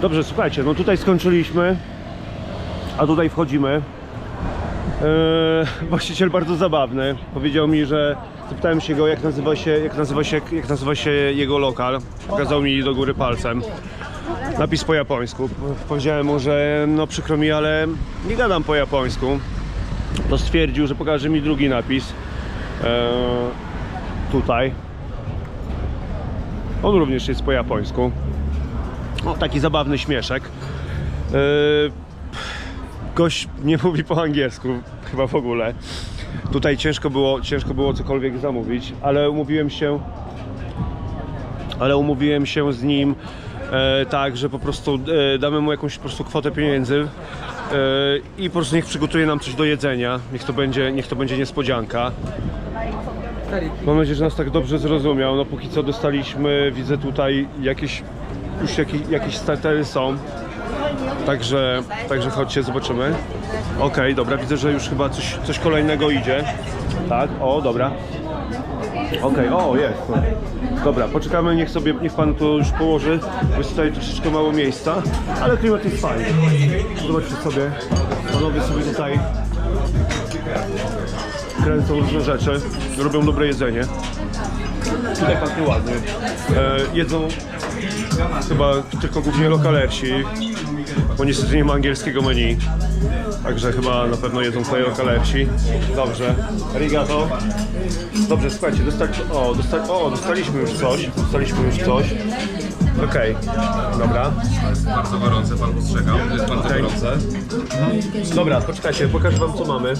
Dobrze, słuchajcie, no tutaj skończyliśmy, a tutaj wchodzimy. Eee, właściciel bardzo zabawny. Powiedział mi, że zapytałem się go, jak nazywa się, jak nazywa się, jak nazywa się jego lokal. Pokazał mi do góry palcem. Napis po japońsku. Powiedziałem mu, że no przykro mi, ale nie gadam po japońsku. To stwierdził, że pokaże mi drugi napis. Eee, tutaj. On również jest po japońsku. Taki zabawny śmieszek. Yy, gość nie mówi po angielsku, chyba w ogóle. Tutaj ciężko było, ciężko było cokolwiek zamówić, ale umówiłem się ale umówiłem się z nim e, tak, że po prostu e, damy mu jakąś po prostu kwotę pieniędzy e, i po prostu niech przygotuje nam coś do jedzenia. Niech to będzie, niech to będzie niespodzianka. Mam nadzieję, że nas tak dobrze zrozumiał. No póki co dostaliśmy, widzę tutaj jakieś już jakieś, jakieś startery są. Także, także chodźcie, zobaczymy. Okej, dobra, widzę, że już chyba coś, coś kolejnego idzie. Tak, o, dobra. Okej, o, jest. Dobra, poczekamy, niech sobie, niech pan to już położy, bo jest tutaj troszeczkę mało miejsca, ale klimat jest fajny. Zobaczcie sobie, panowie sobie tutaj kręcą różne rzeczy, robią dobre jedzenie. Tutaj pachnie ładnie. E, jedzą chyba tylko głównie lokalersi, bo niestety nie ma angielskiego menu. Także chyba na pewno jedzą tutaj lokalersi. Dobrze. Arigato. Dobrze, słuchajcie, o, o, dostaliśmy już coś. Dostaliśmy już coś. Okej, dobra. Bardzo gorące, pan postrzegał. Jest bardzo Okej. gorące. Dobra, poczekajcie, pokażę wam co mamy.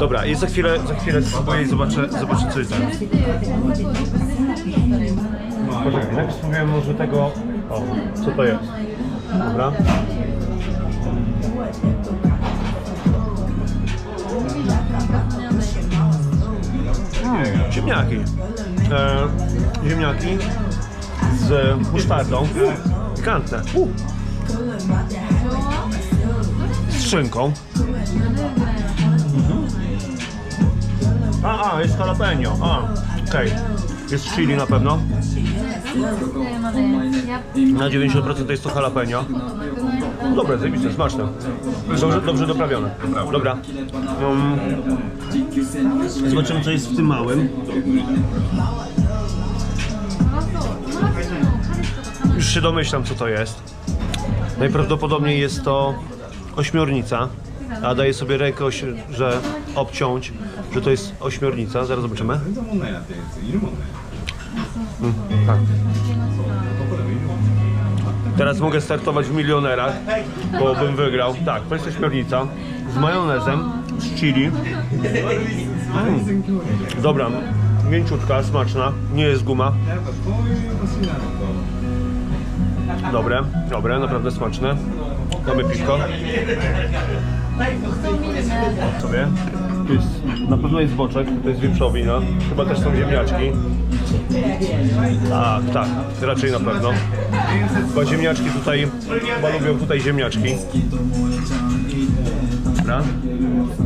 Dobra, i za chwilę, za chwilę spróbuję i zobaczę, zobaczę co jest tam. Poczekaj, najpierw spróbuję może tego... O, co to jest? Dobra. Ziemniaki. E, ziemniaki z musztardą. Pikantne. Z szynką. A, a, jest jalapeno. A, okej. Jest chili na pewno. Na 90% to jest to jalapeno. Dobre, zajebiste, smaczne. Dobrze, dobrze doprawione. Dobra. Um, zobaczymy co jest w tym małym. Już się domyślam co to jest. Najprawdopodobniej jest to ośmiornica. A daję sobie rękę, że obciąć, że to jest ośmiornica. Zaraz zobaczymy. Mm, tak. Teraz mogę startować w milionerach, bo bym wygrał. Tak, to jest z majonezem, z chili. Mm. Dobra, mięciutka, smaczna, nie jest guma. Dobre, dobre, naprawdę smaczne. Damy piwko. Sobie. Tu jest, na pewno jest boczek, to jest wieprzowina. Chyba też są ziemniaczki. Tak, tak, raczej na pewno. Chyba ziemniaczki tutaj, chyba lubią tutaj ziemniaczki. Dobra.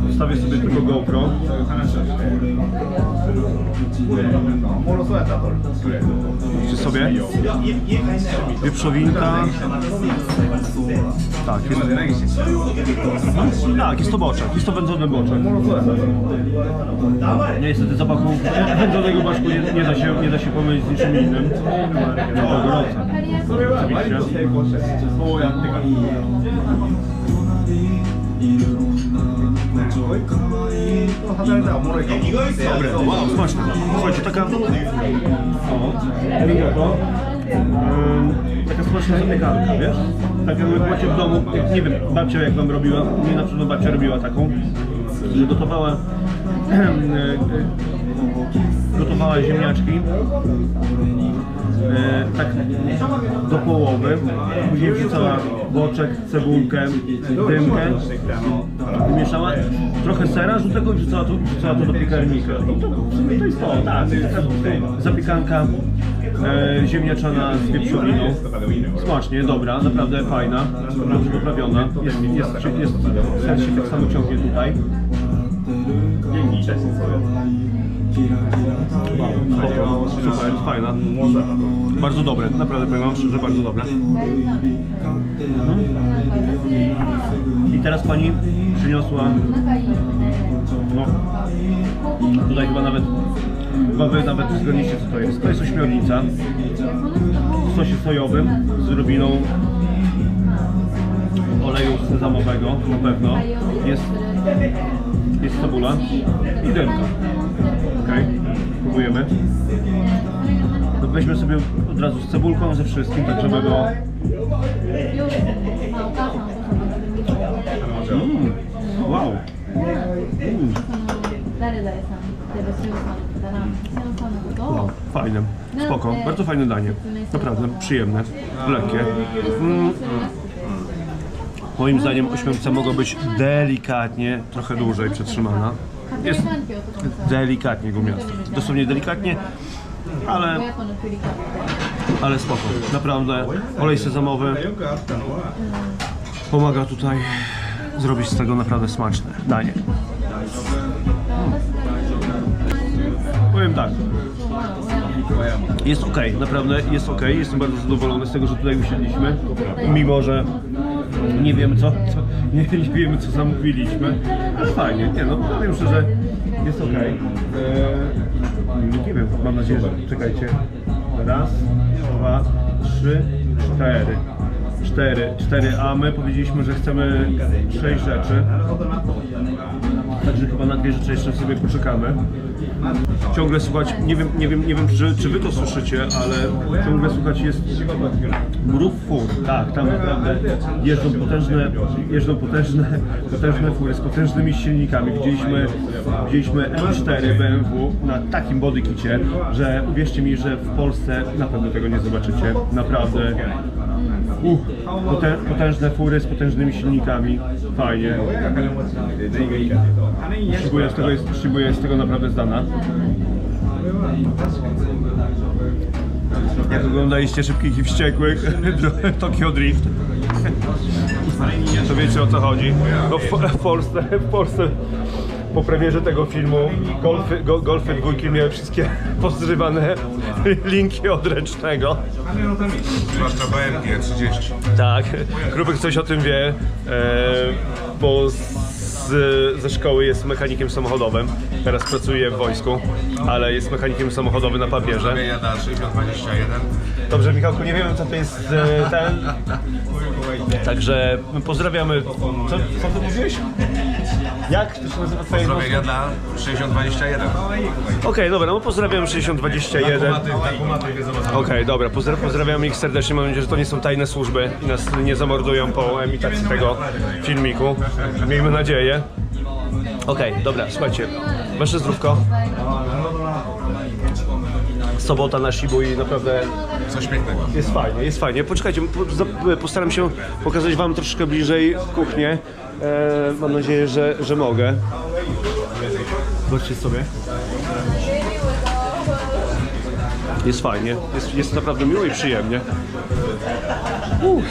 Zostawię sobie tylko GoPro. Czy sobie? Wieprzowinka. Tak, jest, tak, jest to boczek, jest to wędzony boczek. Niestety zapachu wędzonego boczku nie, nie, da się, nie da się pomylić z niczym innym. No gorące. Oczywiście. Słuchajcie, taka... Ym, Taka smaczna zapiekanka, wiesz? Tak jak macie w domu, nie wiem, babcia jak wam robiła, mnie na przykład babcia robiła taką, że gotowała e, e, gotowała ziemniaczki e, tak do połowy, później wrzucała boczek, cebulkę, dymkę, wymieszała trochę sera żółtego i wrzucała to, wrzucała to do piekarnika. I to to jest to, tak, zapiekanka e, ziemniaczana z wieprzowiną. Smacznie, dobra, naprawdę fajna, dobrze doprawiona. Jest, jest, jest, jest ser tak samo ciągnie tutaj. Dzięki. Wow, spoko, super, fajna. Bardzo dobre, naprawdę powiem wam szczerze, bardzo dobre. I teraz pani przyniosła, no, tutaj chyba nawet, chyba wy nawet zgodniście co to jest. To jest ośmiornica w sosie sojowym z robiną oleju sezamowego na pewno. Jest, jest cebula i dymka. Okej, próbujemy. To weźmy sobie od razu z cebulką, ze wszystkim, tak żeby było... Mm, wow! 誰々さん例えばしおさんだったらしおさんのことを Wow, fajne, spoko, bardzo fajne danie. Naprawdę przyjemne, lekkie. Mm, moim zdaniem ośmiornica mogła być delikatnie, trochę dłużej przetrzymana. Jest delikatnie gumiasta. Dosłownie delikatnie, ale, ale spoko. Naprawdę olej sezamowy pomaga tutaj zrobić z tego naprawdę smaczne danie. Powiem tak. Jest ok, naprawdę jest ok. Jestem bardzo zadowolony z tego, że tutaj usiedliśmy. Mimo, że nie wiemy co, co nie, nie wiemy co zamówiliśmy. Ale fajnie, nie no, powiem szczerze, jest ok. Eee, nie wiem, mam nadzieję, że czekajcie. Raz, dwa, trzy, cztery. Cztery, cztery, a my powiedzieliśmy, że chcemy sześć rzeczy. Także chyba na dwie rzeczy jeszcze sobie poczekamy. Ciągle słuchać, nie wiem, nie wiem, nie wiem czy, czy wy to słyszycie, ale ciągle słuchać jest mrów fur. Tak, tam naprawdę jeżdżą potężne, jeżdżą potężne, potężne fury z potężnymi silnikami. Widzieliśmy, widzieliśmy M4 BMW na takim bodykicie, że uwierzcie mi, że w Polsce na pewno tego nie zobaczycie. Naprawdę. Potę, potężne fury z potężnymi silnikami. Fajnie. Shibuya z tego jest, jest z tego naprawdę zdana. Jak oglądaliście Szybkich i Wściekłych, Tokyo Drift, to wiecie o co chodzi. No w, w Polsce, w Polsce po premierze tego filmu golfy, go, golfy dwójki miały wszystkie pozrywane linki od ręcznego. Zwłaszcza BMG 30. Tak, Krupek coś o tym wie, e, bo z, ze szkoły jest mechanikiem samochodowym. Teraz pracuje w wojsku, ale jest mechanikiem samochodowym na papierze. Wyjada 621. Dobrze, Michałku, nie wiemy co to jest e, ten. Także pozdrawiamy. Co, co ty mówiłeś? Jak to się nazywa twoje Zrobienia dla 6021. Okej, dobra, no pozdrawiam 6021. Takumaty wiedzą o co Okej, dobra, pozdra pozdrawiam ich serdecznie. Mam nadzieję, że to nie są tajne służby i nas nie zamordują po emitacji tego filmiku. Miejmy nadzieję. Okej, dobra, słuchajcie, wasze zdrówko. Sobota na Shibui naprawdę Coś pięknego. jest fajnie, jest fajnie. Poczekajcie, po, za- postaram się pokazać wam troszkę bliżej kuchnię. E, mam nadzieję, że, że mogę. Zobaczcie sobie. Jest fajnie, jest, jest naprawdę miło i przyjemnie. Uff.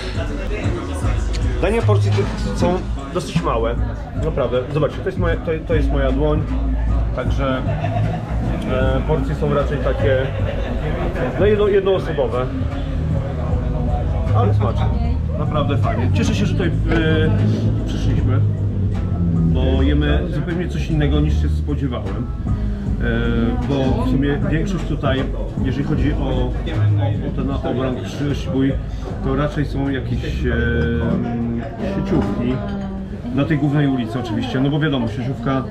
Dania porcji są dosyć małe, naprawdę. Zobaczcie, to jest moja, to, to jest moja dłoń, także e, porcje są raczej takie no jedno, jednoosobowe. Ale smaczne. Naprawdę fajnie. Cieszę się, że tutaj e, przyszliśmy, bo jemy zupełnie coś innego niż się spodziewałem. E, bo w sumie większość tutaj, jeżeli chodzi o, o, o ten Shibui, to raczej są jakieś e, sieciówki. Na tej głównej ulicy oczywiście, no bo wiadomo, sieciówka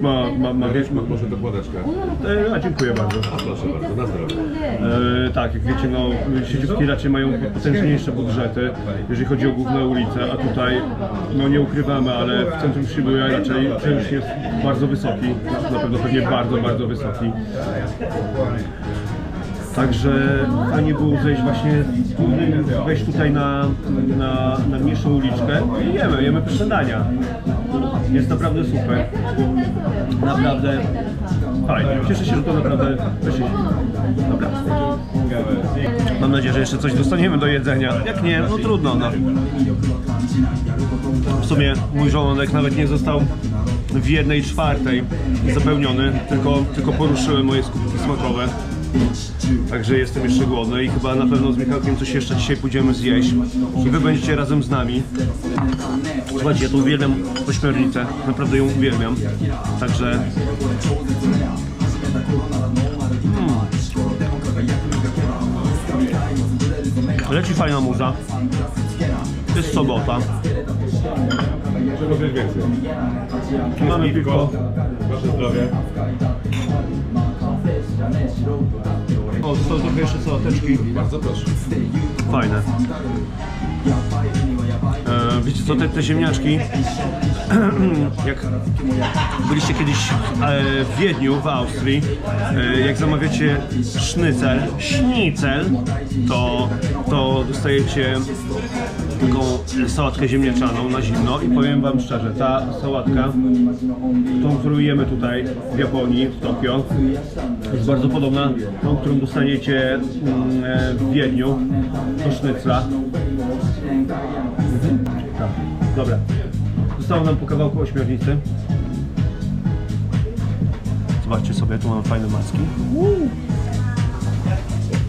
ma, ma, ma, Mariusz, ma, może dokładeczkę. E, A dziękuję bardzo. A proszę bardzo, na zdrowie. E, tak, jak wiecie, no, sieciówki raczej mają potężniejsze budżety, jeżeli chodzi o główne ulice, a tutaj, no nie ukrywamy, ale w centrum Shibuya raczej czynsz jest bardzo wysoki, na pewno pewnie bardzo, bardzo wysoki. Także fajnie było zejść właśnie, wejść tutaj na, na, na mniejszą uliczkę i jemy, jemy pyszne dania. Jest naprawdę super. Naprawdę fajnie. Cieszę się, że to naprawdę weszliśmy. Dobra. Mam nadzieję, że jeszcze coś dostaniemy do jedzenia. Jak nie, no trudno. No. W sumie mój żołądek nawet nie został w jednej czwartej zapełniony, tylko, tylko poruszyłem moje skutki smakowe. Także jestem jeszcze głodny i chyba na pewno z Michałkiem coś jeszcze dzisiaj pójdziemy zjeść. I wy będziecie razem z nami. Słuchajcie, ja tu uwielbiam ośmiornicę, naprawdę ją uwielbiam. Także... Mm. Leci fajna muza. Jest sobota. Czego więcej? Mamy piwko. Wasze zdrowie. O, są trochę jeszcze sałateczki. Bardzo proszę. Fajne. E, wiecie co, te, te ziemniaczki, jak byliście kiedyś e, w Wiedniu, w Austrii, e, jak zamawiacie sznycel, sznicel, to, to dostajecie taką sałatkę ziemniaczaną na zimno i powiem wam szczerze, ta sałatka, tą, którą jemy tutaj w Japonii, w Tokio, jest bardzo podobna tą, którą dostaniecie mm, w Wiedniu do sznycla. Tak. Dobra. Zostało nam po kawałku ośmiornicy. Zobaczcie sobie, tu mamy fajne maski.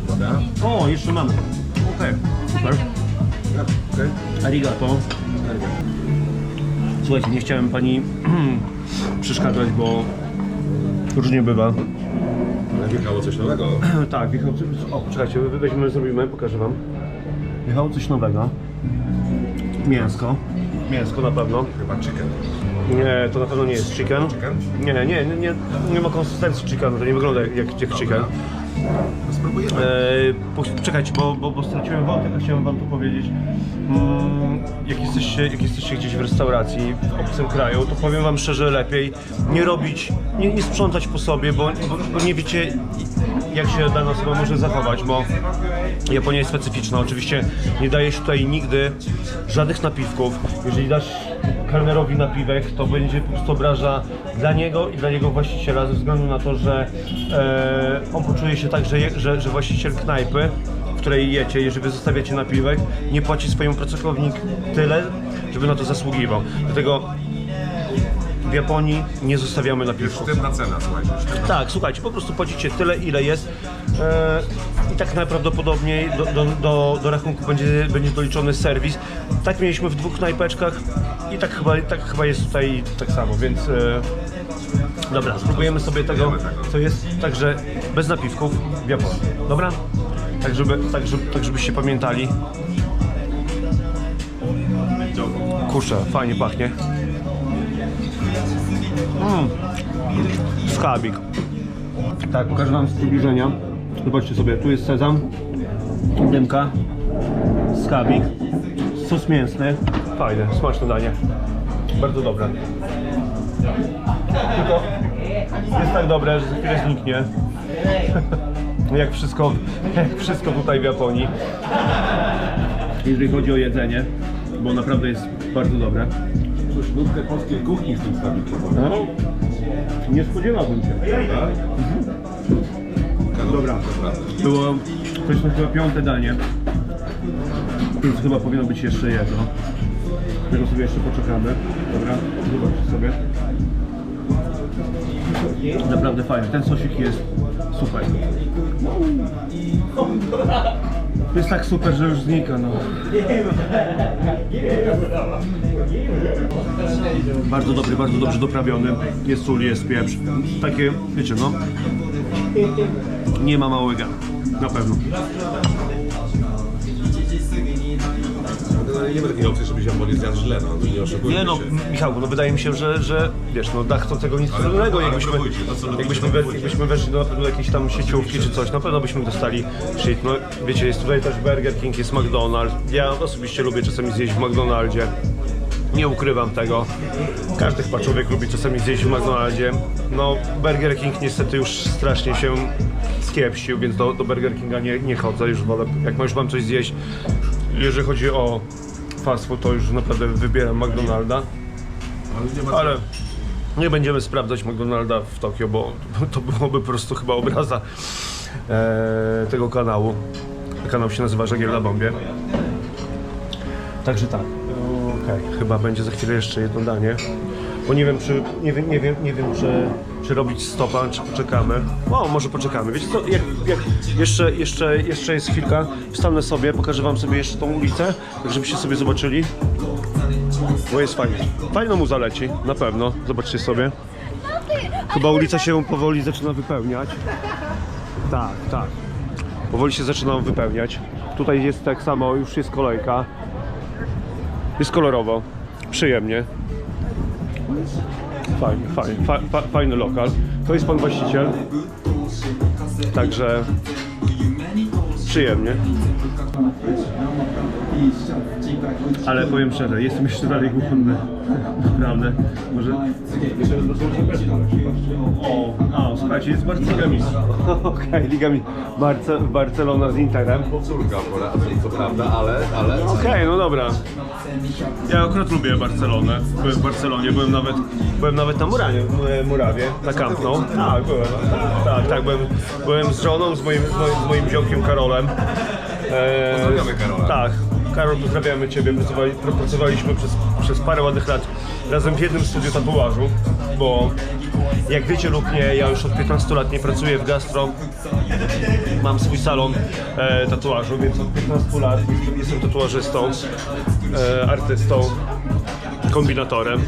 Woda. O, jeszcze mamy. Okej, super. Arigato. Słuchajcie, nie chciałem pani przeszkadzać, bo różnie bywa. Ale wjechało coś nowego. Tak, wjechał coś... O, poczekajcie, wy- weźmiemy, zrobimy, pokażę wam. Wjechało coś nowego. Mięsko. Mięsko na pewno. Chyba chicken. Nie, to na pewno nie jest chicken. Chicken? Nie, nie, nie, nie, nie ma konsystencji chickenu, to nie wygląda jak, jak chicken. Spróbujemy. Po- czekajcie, bo, bo, bo straciłem wątek, chciałem wam tu powiedzieć. Mm, jak, jesteście, jak jesteście gdzieś w restauracji w obcym kraju, to powiem wam szczerze lepiej nie robić, nie, nie sprzątać po sobie, bo, bo, bo nie wiecie jak się dana osoba może zachować, bo Japonia jest specyficzna. Oczywiście nie daje się tutaj nigdy żadnych napiwków. Jeżeli dasz kelnerowi napiwek, to będzie po prostu obraża dla niego i dla jego właściciela ze względu na to, że e, on poczuje się tak, że, je, że, że właściciel knajpy, w której jecie, jeżeli wy zostawiacie napiwek, nie płaci swojemu pracownik tyle, żeby na to zasługiwał. Dlatego w Japonii nie zostawiamy napiwków. Sztywna cena, słuchajcie. Sztywna. Tak, słuchajcie, po prostu płacicie tyle, ile jest e, i tak najprawdopodobniej do, do, do, do rachunku będzie, będzie doliczony serwis. Tak mieliśmy w dwóch knajpeczkach i tak chyba, tak chyba jest tutaj tak samo, więc e, dobra, spróbujemy sobie tego, co jest także bez napiwków w Japonii, dobra? Tak, żeby, tak, żeby, tak żebyście pamiętali. Kurczę, fajnie pachnie. Mm. Skarbik. Tak, pokażę wam z przybliżenia. Zobaczcie sobie, tu jest sezam, dymka, skarbik, sos mięsny. Fajne, smaczne danie. Bardzo dobre. Tylko jest tak dobre, że za chwilę zniknie. jak, wszystko, jak wszystko tutaj w Japonii. Jeżeli chodzi o jedzenie, bo naprawdę jest bardzo dobre. Czuć nutkę polskiej kuchni w tym stawiku. No, nie spodziewałbym się. Dobra. Było, to jest chyba piąte danie, więc chyba powinno być jeszcze jedno. Tego sobie jeszcze poczekamy. Dobra, zobaczcie sobie. Naprawdę fajny. Ten sosik jest super. Jest tak super, że już znika, no. Bardzo dobry, bardzo dobrze doprawiony. Jest sól, jest pieprz. Takie, wiecie, no. Nie ma małego. Na pewno. Nie ma takiej opcji, żebyś Japonię zjadł źle, no nie oszukujmy Nie no, się. Michał, no wydaje mi się, że, że wiesz, no dach to tego nic ale jakbyśmy, próbujcie, to co lubicie, jakbyśmy, to we, próbujcie. jakbyśmy weszli do, do jakiejś tam sieciówki czy coś, na pewno byśmy dostali shit, no wiecie, jest tutaj też Burger King, jest McDonald's, ja osobiście lubię czasami zjeść w McDonaldzie, nie ukrywam tego, każdy chyba człowiek lubi czasami zjeść w McDonaldzie, no Burger King niestety już strasznie się skiepścił, więc do, do Burger Kinga nie, nie chodzę, już wolę, jak już mam coś zjeść, jeżeli chodzi o fast food, to już naprawdę wybieram McDonalda. Ale nie ma Ale nie będziemy sprawdzać McDonalda w Tokio, bo to byłoby po prostu chyba obraza e, tego kanału. Kanał się nazywa Żagiel na Bombie. Także tak. Okej, chyba będzie za chwilę jeszcze jedno danie. Bo nie wiem, czy, nie wiem, nie wiem, nie wiem czy, czy robić stopa, czy poczekamy. O, może poczekamy. Wiecie co, jak, jak jeszcze, jeszcze, jeszcze jest chwilka, wstanę sobie, pokażę wam sobie jeszcze tą ulicę, tak żebyście sobie zobaczyli. Bo jest fajnie. Fajno mu zaleci, na pewno. Zobaczcie sobie. Chyba ulica się powoli zaczyna wypełniać. Tak, tak. Powoli się zaczyna wypełniać. Tutaj jest tak samo, już jest kolejka. Jest kolorowo, przyjemnie. Fajnie, fajnie, fa, fa, fajny lokal. To jest pan właściciel. Także przyjemnie. Ale powiem szczerze, jestem jeszcze dalej głodny. Naprawdę. Może. O, a, słuchajcie, jest Barcelona. Okej, Liga Mi. Barce, Barcelona z Interem. Córka, pora- co prawda, ale... ale... Okej, no dobra. Ja akurat lubię Barcelonę. Byłem w Barcelonie, byłem nawet, byłem nawet na Muranie, Murawie, na Camp Nou. Tak, byłem. Tak, tak, byłem, byłem z żoną, z moim, z moim, z moim ziomkiem Karolem. E, Pozdrawiamy Karola. Tak, Karol, pozdrawiamy Ciebie. Pracowali, pr- pracowaliśmy przez, przez parę ładnych lat razem w jednym studiu tatuażu, bo jak wiecie lub nie, ja już od 15 lat nie pracuję w gastro. Mam swój salon e, tatuażu, więc od 15 lat jestem, jestem tatuażystą, e, artystą, kombinatorem.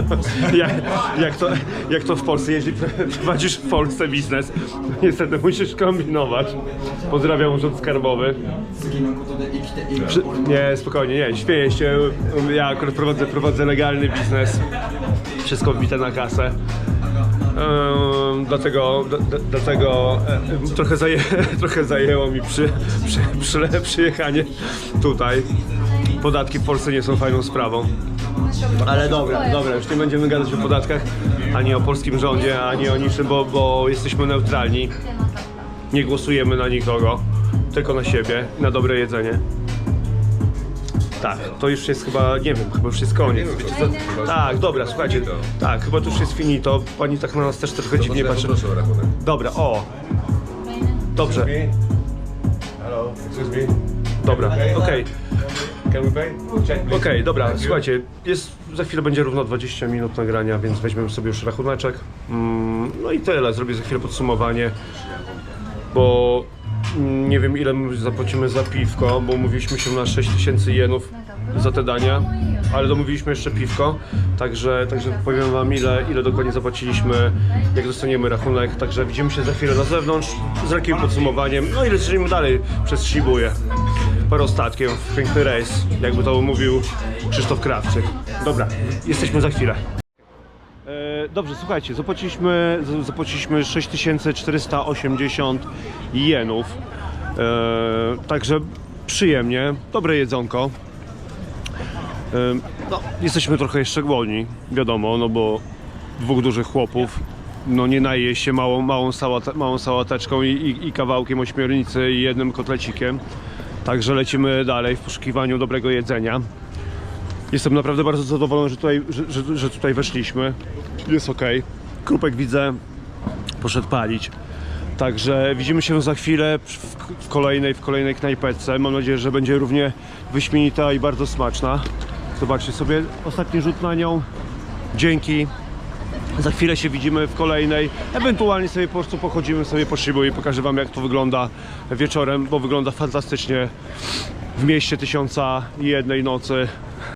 jak, jak, to, jak to w Polsce, jeśli prowadzisz w Polsce biznes, niestety musisz kombinować. Pozdrawiam Urząd Skarbowy. Nie, spokojnie, nie, śmieję się. Ja akurat prowadzę, prowadzę legalny biznes. Wszystko wbite na kasę. Ehm, dlatego dlatego e, trochę, zaję, trochę zajęło mi przy, przy, przy, przyjechanie tutaj. Podatki w Polsce nie są fajną sprawą. Ale dobra, dobra, już nie będziemy gadać o podatkach, ani o polskim rządzie, ani o niczym, bo, bo jesteśmy neutralni. Nie głosujemy na nikogo, tylko na siebie, na dobre jedzenie. Tak, to już jest chyba, nie wiem, chyba już jest koniec. Wiecie co? Tak, dobra, słuchajcie, tak, chyba to już jest finito. Pani tak na nas też trochę dziwnie patrzy. Proszę o rachunek. Dobra, o, dobrze, Hello, excuse me. dobra, okej. Okej, dobra, Thank you. słuchajcie, jest, za chwilę będzie równo 20 minut nagrania, więc weźmiemy sobie już rachuneczek. Mm, no i tyle, zrobię za chwilę podsumowanie, bo nie wiem ile my zapłacimy za piwko, bo umówiliśmy się na 6000 jenów za te dania, ale domówiliśmy jeszcze piwko, także, także powiem wam ile, ile dokładnie zapłaciliśmy, jak dostaniemy rachunek, także widzimy się za chwilę na zewnątrz z lekkim podsumowaniem, no i lecimy dalej przez Shibuję parostatkiem w piękny rejs, jakby to mówił Krzysztof Krawczyk. Dobra, jesteśmy za chwilę. E, dobrze, słuchajcie, zapłaciliśmy, zapłaciliśmy 6480 jenów. E, także przyjemnie, dobre jedzonko. E, no, jesteśmy trochę jeszcze głodni, wiadomo, no bo dwóch dużych chłopów no nie naje się małą, małą, sałata, małą sałateczką i, i, i kawałkiem ośmiornicy i jednym kotlecikiem. Także lecimy dalej w poszukiwaniu dobrego jedzenia. Jestem naprawdę bardzo zadowolony, że tutaj, że, że, że tutaj weszliśmy. Jest ok. Krupek widzę, poszedł palić. Także widzimy się za chwilę w, kolejnej, w kolejnej knajpeczce. Mam nadzieję, że będzie równie wyśmienita i bardzo smaczna. Zobaczcie sobie ostatni rzut na nią. Dzięki. Za chwilę się widzimy w kolejnej. Ewentualnie sobie po prostu pochodzimy sobie po szybu i pokażę wam jak to wygląda wieczorem, bo wygląda fantastycznie w mieście tysiąca i jednej nocy.